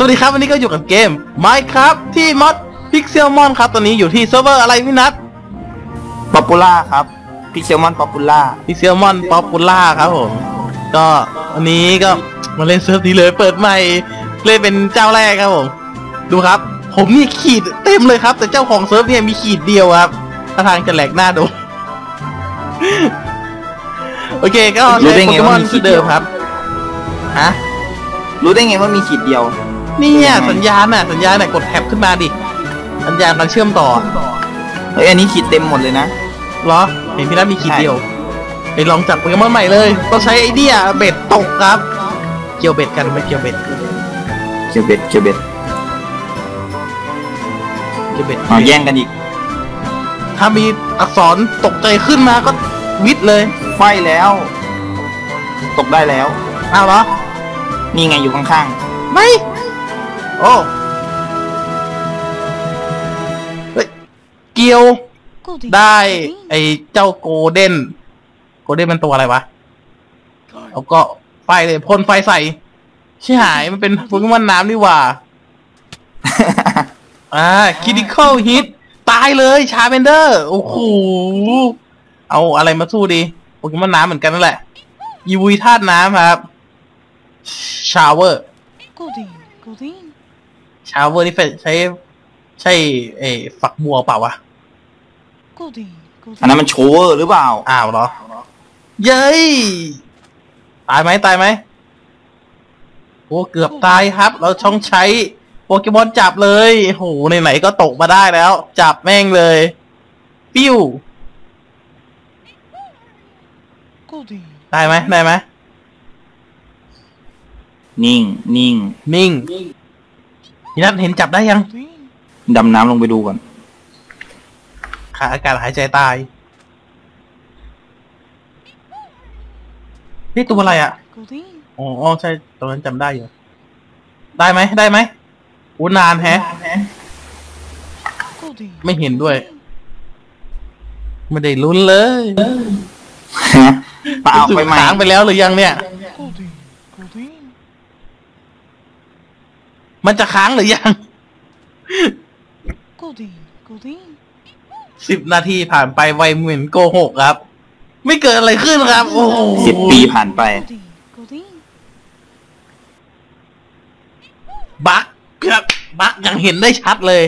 สวัสดีครับวันนี้ก็อยู่กับเกม Minecraft ที่มอด Pixelmon ครับตอนนี้อยู่ที่เซิร์ฟเวอร์อะไรพี่นัทป๊อปปูล่าครับพิกเซลมอนป๊อปปูล่า Pixelmon Popular ครับผมก็วันนี้ก็มาเล่นเซิร์ฟนี้เลยเปิดใหม่เล่นเป็นเจ้าแรกครับผมดูครับ ผมนี่ขีดเต็มเลยครับ แต่เจ้าของเซิร์ฟเนี่ยมีขีดเดียวครับถ้าทางจะแหลกหน้าดูโอเคก็ใช้โปเกมอนชื่อเดิมครับฮะรู้ได้ไงว่ามีขีดเดียว เนี่ยสัญญาณน่ะสัญญาณน่ะกดแท็บขึ้นมาดิ สัญญาณมันเชื่อมต่อเฮ้ยอันนี้ขีดเต็มหมดเลยนะเหรอ เห็นพี่นัทมีขีดเดียว ไปลองจับโปเกมอนใหม่เลยต้องใช้ไอเดียเบ็ดตกครับ เกี่ยวเบ็ดกันไหม่เกี่ยวเบ็ด เกียวเบ็ดเกียวเบ็ดเกี่ยวเบ็ดเอาแย่งกันอีก ถ้ามีอักษรตกใจขึ้นมาก็วิทย์เลยไฟแล้ว ตกได้แล้ว อ้าวเหรอ นี่ไงอยู่ข้างไม่ โอ้เฮ้ยเกี่ยว ได้ ไอเจ้าโกลเด้น โกลเด้นมันตัวอะไรวะแล้วก็ไฟเลยพ่นไฟใส่ชิหายมันเป็นโปเกมอนน้ำนี่หว่าๆอ่าคิดิคอลฮิตตายเลยชาเบนเดอร์ โอ้โห เอาอะไรมาสู้ดีโปเกมอนน้ำเหมือนกันนั่นแหละยีวีธาตุน้ำครับ ชาวเวอร์ Goldeen, Goldeen, ชาวเวอร์นี่เป็นใช้ ใช่เออฝักบัวเปล่าวะ Goldeen, อันนั้น Goldeen. มันโชเวอร์หรือเปล่า อ้าวเหรอ เย้ยตายไหมตายไหมโอ้เกือบตายครับ เราช่องใช้โปเกมอนจับเลยโหไหนๆก็ตกมาได้แล้ว จับแม่งเลย ปิ้ว Goldeen, ได้ไหมได้ไหมนิ่ง นิ่งนิ่ง พี่นัทเห็นจับได้ยัง Goldeen. ดำน้ำลงไปดูก่อน ขาดอากาศหายใจตาย นี่ตัวอะไรอะ Goldeen, อ๋ออ๋อใช่ตอนนั้นจำได้อยู่ ได้ไหมได้ไหมอู้นานแฮะ Goldeen. ไม่เห็นด้วย ไม่ได้ลุ้นเลยเปล่าไปใหม่ค้างไปแล้วหรือยังเนี่ย มันจะค้างหรือยัง Goldeen, Goldeen. สิบนาทีผ่านไปไวเหมือนโกหกครับ ไม่เกิดอะไรขึ้นครับ โอ้โหสิบปีผ่านไป Goldeen, Goldeen. บั๊กครับบั๊กยังเห็นได้ชัดเลย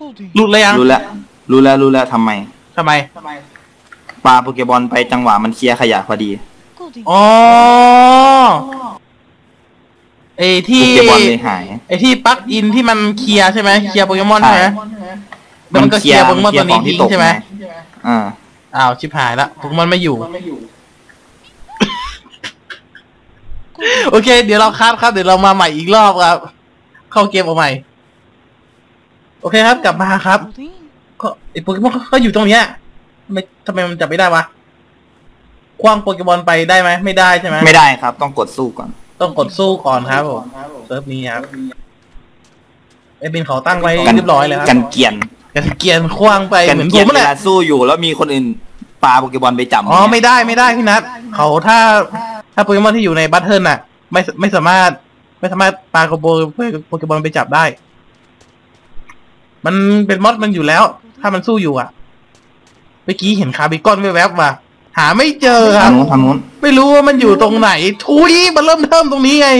Goldeen. หลุดเลยยังรู้แล้ว รู้แล้วรู้แล้วทำไม ทำไมปลาโปเกบอลไปจังหวะมันเคลียร์ขยะพอดี Goldeen. อ๋อ ไอ้ที่โปเกบอลเลยหาย ไอ้ที่ปลั๊กอินที่มันเคลียร์ใช่ไหมเคลียร์โปเกมอนใช่ใช่ไหมแล้วมันก็เคลียร์โปเกมอนตัวนี้ทิ้งใช่ไหมอ่าอ้าวชิบหายละโปเกมอนไม่อยู่ โอเค เดี๋ยวเราคัดครับ เดี๋ยวเรามาใหม่อีกรอบครับ เข้าเกมเอาใหม่ โอเคครับกลับมาครับ Goldeen. ก็ไอโปเกมอนก็อยู่ตรงเนี้ยทำไมทำไมมันจับไม่ได้วะคว้างโปเกมอนไปได้ไหมไม่ได้ใช่ไหมไม่ได้ครับ ต้องกดสู้ก่อน ต้องกดสู้ก่อนครับผมเซิร์ฟนี้ครับไอบินเขาตั้งไว้กันเรียบร้อยแล้วคกัรับนเกลียนกันเกียนคว้างไปกันเหมือนเกลีผยนมนั่นเวแหละลาสู้อยู่แล้วมีคนอื่นปลาโปเกบอลไปจับอ๋อไม่ได้ไม่ได้พี่นัทเขาถ้าถ้าโปเกมอนที่อยู่ในบัตเทิลน่ะ ไม่ไม่สามารถ ไม่สามารถปาโกโบโปเกมอนไปจับได้ มันเป็นมอดมันอยู่แล้ว ถ้ามันสู้อยู่อะเมื่อกี้เห็นคาร์บิกอนแวบๆว่ะ หาไม่เจอคทารังบนู้นทางนู้นไม่รู้ว่ามันอยู่ตรงไหน ทุยมันเริ่มเทิมตรงนี้ไง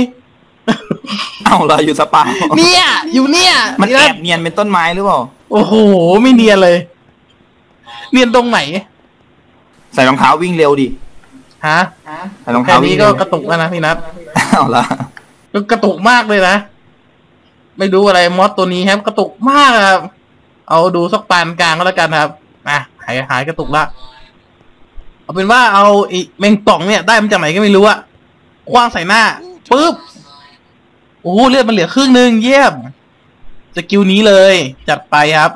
เอาเราอยู่สปาเนี่ย อยู่เนี่ยมันพี่แอนัทบเนียนเป็นต้นไม้หรือเปล่า โอ้โห ไม่เนียนเลย เนียนตรงไหน ใส่รองเท้าวิ่งเร็วดิ ฮะใส่รองแค่เท้าวิ่นี้งก็เร็วกระตุกแล้วนะพี่นัทเอาละก็กระตุกมากเลยนะ ไม่รู้อะไรมอสตัวนี้ครับ กระตุกมากครับ เอาดูสักปานกลางก็แล้วกันครับ อะ หายหายกระตุกละ เอาเป็นว่าเอาไอีแมงป่องเนี่ยได้มาจากไหนก็ไม่รู้อะคว้างใส่หน้าปุ๊บโอ้โหเลือดมันเหลือครึ่งหนึ่งเยี่ยมสกิลนี้เลย จัดไปครับ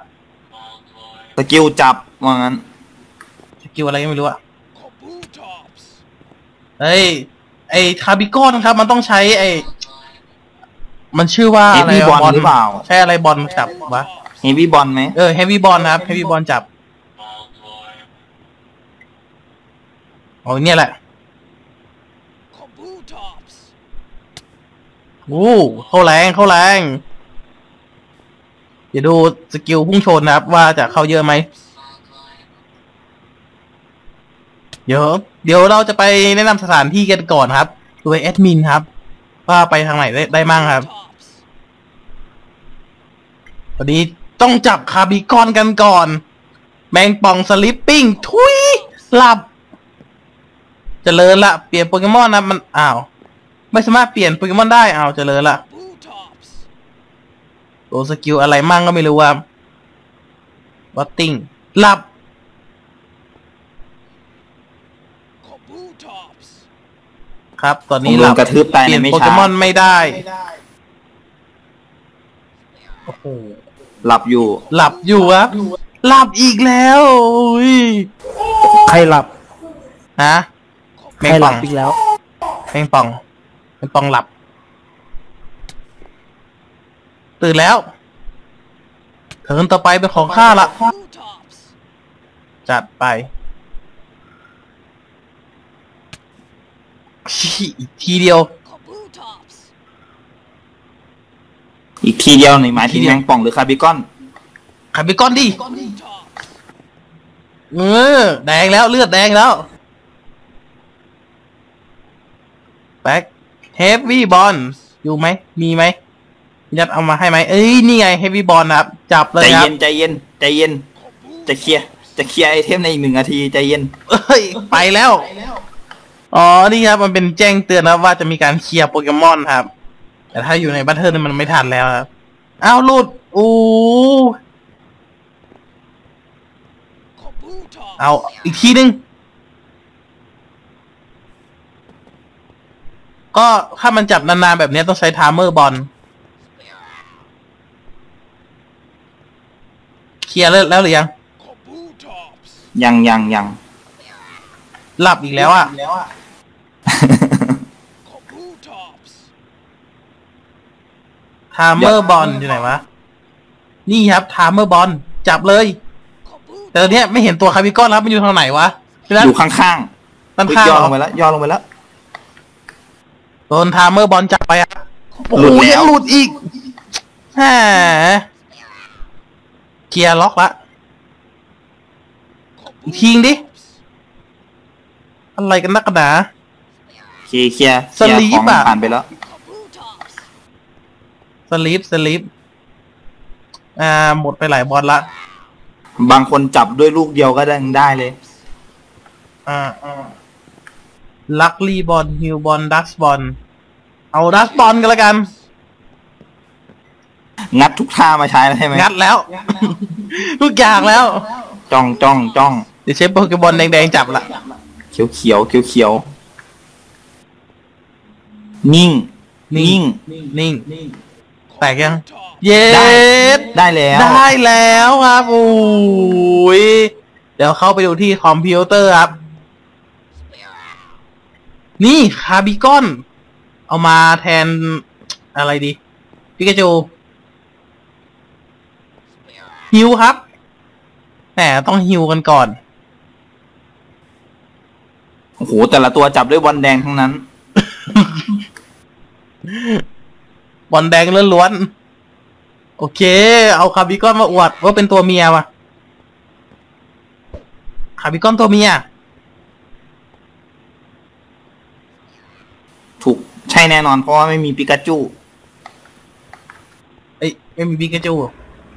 สกิลจับว่างั้นสกิลอะไรก็ไม่รู้อะเฮ้ยไอ้คาร์บิกอนครับ มันต้องใช้ไอ้มันชื่อว่าอะไร Heavy วะ Bond หรือเปล่า ใช่อะไรบอลจับวะ เฮฟวี่บอลไหม เออเฮฟวี่บอลนะครับเฮฟวี่บอลจับ โอ้ยเนี่ยแหละอู้เข้าแรงเข้าแรงเดี๋ยวดูสกิลพุ่งชนนะครับ ว่าจะเข้าเยอะไหมเดี๋ยวเดี๋ยวเราจะไปแนะนำสถานที่กันก่อนครับโดยแอดมินครับ ว่าไปทางไหนได้ได้มั่งครับวันนี้ต้องจับคาร์บิคอนกันก่อน แมงป่องสลิปปิ้ง ทุยหลับ จเจริญละเปลี่ยนโปเกมอนนะมันอ้าวไม่สามารถเปลี่ยนโปเกมอนได้อ้าวเจริญละตัวสกิลอะไรมั่งก็ไม่รู้ว่าวัตติ้งหลับครับ ตอนผมนี้โดหลันบกระทืบตายเปในลี่ยนไม่โปเกช้ามอนไม่ได้โอ้โหหลับอยู่ หลับอยู่ครับหลับอีกแล้วอุ้ยใครหลับฮะ แมใครงหป่ลัอบงอีกแล้ว แมงป่องแมงป่องหลับ ตื่นแล้วเทิร์นต่อไปเป็นของข้าละ จัดไปชี้อีกทีเดียว อีกทีเดียวหนึ่งหมายถึงทีเดียวแมงป่องหรือคาร์บิคอนขับไปก้อนดิ เออ แดงแล้วเลือดแดงแล้ว แบ็คเฮฟวี่บอลอยู่ไหม มีไหมยัดเอามาให้ไหมเอ้ย นี่ไงเฮฟวี่บอลนะครับ จับเลยใจครัเย็บนใจเย็นใจเย็น จะเคลียร์จะเคลียร์ไอเทมในอีกหนึ่งนาทีใจเย็น เอ้ย ไปแล้ว อ๋อ นี่ครับ มันเป็นแจ้งเตือนนะครับว่าจะมีการเคลียร์โปเกมอนครับ แต่ถ้าอยู่ในบัตเทิลมันไม่ทันแล้วครับ อ้าวหลุดอู้เอา อีกทีนึง ก็ถ้ามันจับนานๆแบบนี้ต้องใช้ทามเมอร์บอลเคลียร์แล้วแล้วหรือยัง ยังยังยังหลับอีกแล้วอะ ทามเมอร์บอลอยู่ไหนวะ นี่ครับทามเมอร์บอลจับเลย แต่ตอนเนี้ยไม่เห็นตัวคาร์บิคอนแล้วมันอยู่ทางไหนวะพี่นัทอยู่ข้างด้านๆข้างย่อเหรลองไปแล้วย่อลงไปแล้วโดนทามเมอร์บอลจับไปอะโอ้หลุโหดแล้วยังหลุดอีกแหมเคลียร์ล็อกละอีกทีงดิ อะไรกันนักกันหนาเคลียร์เคลียร์สลีปเคยร์ของอะผ่านไปแล้วสลีปสลีปอ่า หมดไปหลายบอลละ บางคนจับด้วยลูกเดียวก็ได้ได้เลย อ่าอ่าลักลีบอลฮิวบอลดักบอล เอาดักบอลกันละกัน งัดทุกท่ามาใช้แล้วใช่ไหมงัดแล้ว ทุกอย่างแล้ว จ้องจ้องจ้องเดี๋ยวใช้โปเกมอนแดงๆจับละเขียวเขียวเขียวเขียวนิ่ง นิ่ง นิ่ง แตกยัง เย็ได้ดได้แล้ว ได้แล้วครับโอ้ยเดี๋ยวเข้าไปดูที่คอมพิวเตอร์ครับ นี่คาร์บิคอน เอามาแทนอะไรดีปิกาจูฮิวครับแหมต้องฮิวกันก่อน โอ้โห แต่ละตัวจับด้วยบอลแดงทั้งนั้น บอลแดงล้วนๆ โอเค เอาคาร์บิคอนมาอวดว่าเป็นตัวเมียว่ะคาร์บิคอนตัวเมีย ถูก ช่แน่นอนเพราะว่าไม่มีปิกาจูเอ้ยไม่มีปิกาจู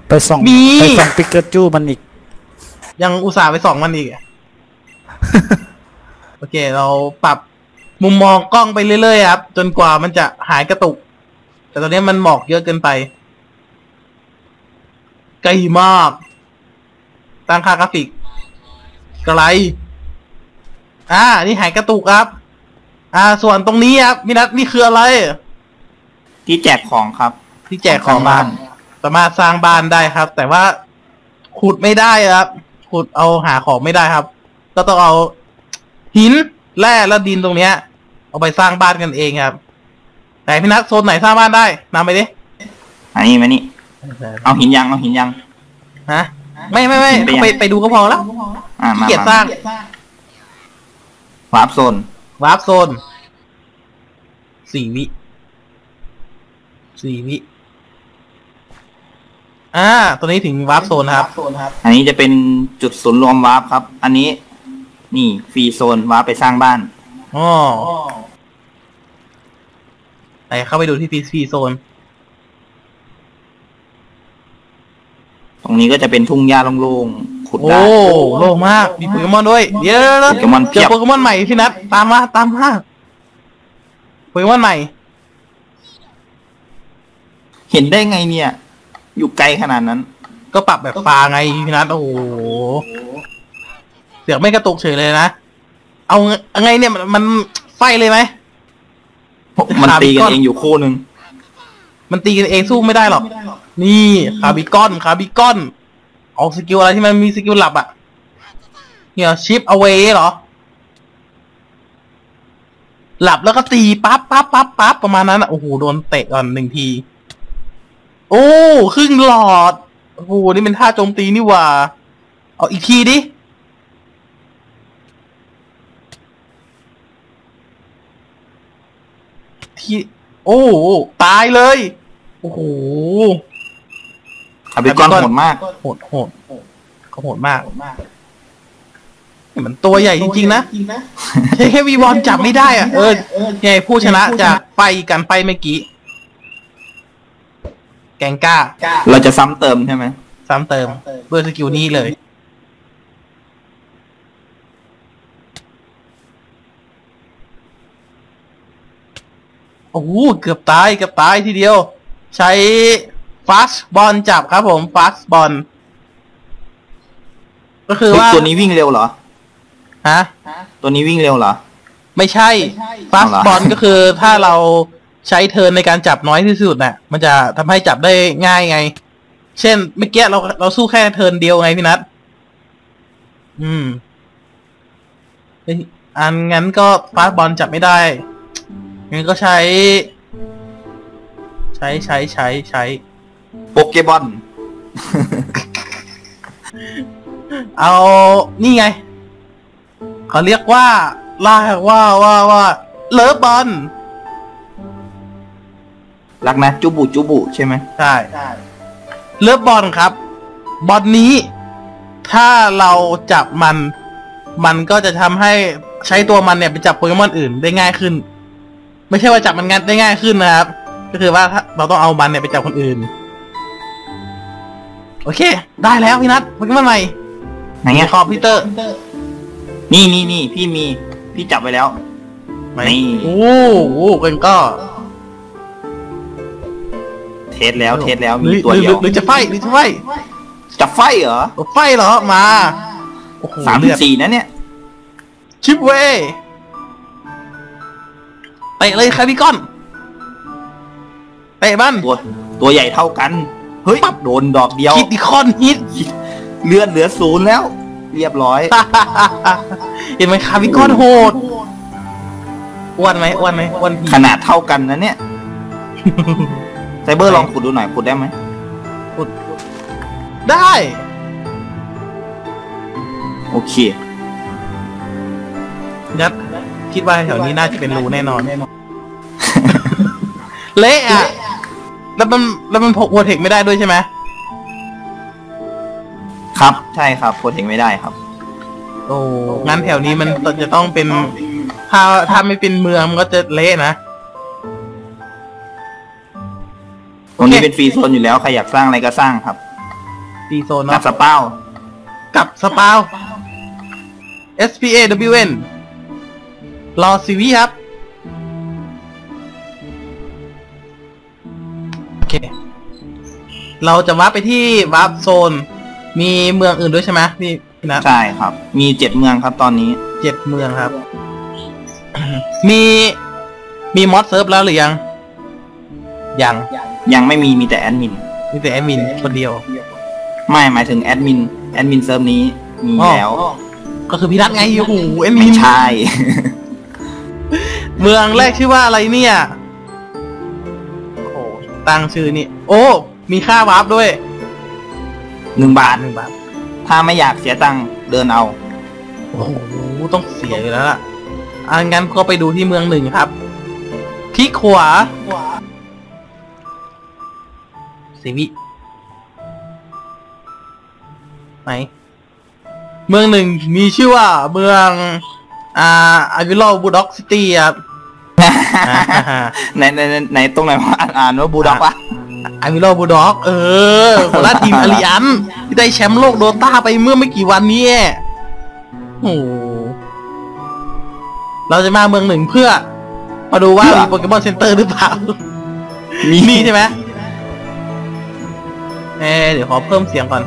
ไปส่องมี ไปส่องปิกาจูมันอีก ยังอุตส่าห์ไปส่องมันอีกอะโอเค เราปรับมุมมองกล้องไปเรื่อยๆครับ จนกว่ามันจะหายกระตุก แต่ตอนนี้มันหมอกเยอะเกินไปไกลมาก ตั้งค่ากราฟิกไกลอ่านี่หายกระตุกครับ อ่า ส่วนตรงนี้ครับมินัทนี่คืออะไร ที่แจกของครับ ที่แจกของครับสามารถสร้างบ้านได้ครับ แต่ว่าขุดไม่ได้ครับ ขุดเอาหาของไม่ได้ครับ ก็ต้องเอาหินแร่และดินตรงเนี้ย เอาไปสร้างบ้านกันเองครับแต่พี่นัทโซนไหนสร้างบ้านได้นำไปดิอันนี้มานี่ เอาหินยังเอาหินยัง ฮะ ไม่ไม่ไม่ไปยังไปไปดูก็พอแล้วอ่าขี้มาเกียจสร้างวาร์ปโซน วาร์ปโซนสี่วิสี่วิอ่าตัวนี้ถึงวาร์ปโซนครับ อันนี้จะเป็นจุดศูนย์รวมวาร์ปครับ อันนี้ นี่ฟรีโซนวาร์ปไปสร้างบ้านอ๋อไหนเข้าไปดูที่พีซีโซน ตรงนี้ก็จะเป็นทุ่งหญ้าโล่งๆ ขุดโอ้ได้โล่งมาก มีโปเกมอนด้วย เดี๋ยวเดี๋ยวเดี๋ยวโปเกมอนเพีเจยอบโปเกมอนใหม่พี่นัทตามมาตามมาโปเกมอนใหม่ เห็นได้ไงเนี่ย อยู่ไกลขนาดนั้น ก็ปรับแบบฟ้าไงพี่นัทโอ้โหเสียงไม่กระตุกเฉยเลยนะเอาไงเอาไงเนี่ยมันมันไฟเลยไหม มันตีกันถามก่อนเองอยู่คู่หนึ่งมันตีกันเองสู้ไม่ได้หรอก นี่คาร์บิกอนคาร์บิกอน เอาสกิลอะไรที่มันมีสกิลหลับอะเนี่ยชิปเอาไว้เหรอ หลับแล้วก็ตีปั๊บปั๊บปั๊บปั๊บประมาณนั้นอะโอ้โหโดนเตะก่อนหนึ่งที โอ้ครึ่งหลอดโอ้โหนี่เป็นท่าโจมตีนี่ว่า เอาอีกทีดิทีโอ้ตายเลย โอ้โห อนคาบิกอนโหดมาก โหดโหดเขาโหดมากมันตัวใหญ่จริงๆนะแค่แค่วีบอลจับไม่ได้อะ เออไงผู้ชนะจะไปกันไปเมื่อกี้ แกงก้า เราจะซ้ำเติมใช่ไหม ซ้ำเติมด้วยสกิลนี้เลยโอ้โหเกือบตายเกือบตายทีเดียว ใช้ ฟาสบอลจับครับผมฟาสบอลก็คือว่าตัวนี้วิ่งเร็วเหรอ ฮะ ตัวนี้วิ่งเร็วเหรอ ไม่ใช่ฟาสเอาเหรอบอลก็คือถ้าเราใช้เทิร์นในการจับน้อยที่สุดน่ะ มันจะทำให้จับได้ง่ายไง เช่นเมื่อกี้เราเราสู้แค่เทิร์นเดียวไงพี่นัทอืมเอ้ยอันงั้นก็ฟาสบอลจับไม่ได้งั้นก็ใช้ ใช้ใช้ใช้ใช้ โปเกบอล เอานี่ไง เขาเรียกว่าล่าว่าว่าว่า เลิฟบอลรักนะจุบุจุบุใช่ไหมใช่เลิฟบอลครับ บอลนี้ ถ้าเราจับมัน มันก็จะทำให้ใช้ตัวมันเนี่ยไปจับโปเกมอนอื่นได้ง่ายขึ้น ไม่ใช่ว่าจับมันงานได้ง่ายขึ้นนะครับ ก็คือว่าถ้าเราต้องเอามันเนี่ยไปจับคนอื่น โอเค ได้แล้วพี่นัทโปเกมอนใหม่ไหนอะคอมพิวเตอร์ นี่นี่นี่พี่มี พี่จับไปแล้วไหนนี่ โอ้โหกันก็ เทสแล้ว เทสแล้วหรืมีอตัวหรือเดียว หรือจะไฟหรือจะไฟจะไฟเหรอ ไฟเหรอ มาโอ้โหสามเลือดสี่นะเนี่ย ชิปเว่เตะเลยคาร์บิกอนเตะมันตัวตัวใหญ่เท่ากัน เฮ้ย โดนดอกเดียวคิดดิคอนฮิตเลือดเหลือศูนย์แล้ว เรียบร้อย เห็นไหมคาร์บิกอนโหดอ้วนไหมอ้วนไหมอ้วนผีขนาดเท่ากันนะเนี่ยไซเบอร์ลองขุดดูหน่อยขุดได้ไหมได้ โอเคยัดคิดว่าแถวนี้น่าจะเป็นรูแน่นอน เละอะ แล้วมันแล้วมันพกโปรเทคไม่ได้ด้วยใช่ไหมครับ ใช่ครับโปรเทคไม่ได้ครับ โอ้งั้นแถวนี้มันจะต้องเป็น ถ้าถ้าไม่เป็นเมืองมันก็จะเละนะตรงนี้โอเคเป็นฟรีโซนอยู่แล้วใครอยากสร้างอะไรก็สร้างครับดีโซนนัเนาะบสเป้า กับสปาว S P A W N รอสิวิครับ เราจะวาร์ปไปที่วาร์ปโซน มีเมืองอื่นด้วยใช่ไหมพี่พี่นัทใช่ครับ มีเจ็ดเมืองครับตอนนี้ เจ็ดเมืองครับ มีมีมอดเซิร์ฟแล้วหรือยัง ยัง ยังไม่มีมีแต่แอดมิน มีแต่แอดมินคนเดียว ไม่หมายถึงแอดมินแอดมินเซิร์ฟนี้มีอ๋อแล้ว ก็คือพี่นัทไงโอ้โหแอดมิไม่นใช่ เมืองแรกชื่อว่าอะไรเนี่ย โอ้โหตั้งชื่อนี่ โอ้ มีค่าวาร์ปด้วยหนึ่งบาทหนึ่งบาท ถ้าไม่อยากเสียตังค์เดินเอา โอ้โหต้องเสียอยู่แล้วล่ะอะงั้นก็ไปดูที่เมืองหนึ่งครับคลิกขวาสิวิไหนเมืองหนึ่งมีชื่อว่าเมือง อ่าอาวิโลบูด็อกซิตี้ครับ ไหนไหนไหนไหนตรงไหนวะอ่านอ่านว่าบูลด็อกวะ อาวิโลบูด็อก เออโคราชทีมอาริอันที่ได้แชมป์โลกโดต้าไปเมื่อไม่กี่วันนี้เองโอ้โหเราจะมาเมืองหนึ่งเพื่อ มาดูว่ามีโปเกมอนเซ็นเตอร์หรือเปล่า มีใช่ไหมเออเดี๋ยวขอเพิ่มเสียงก่อน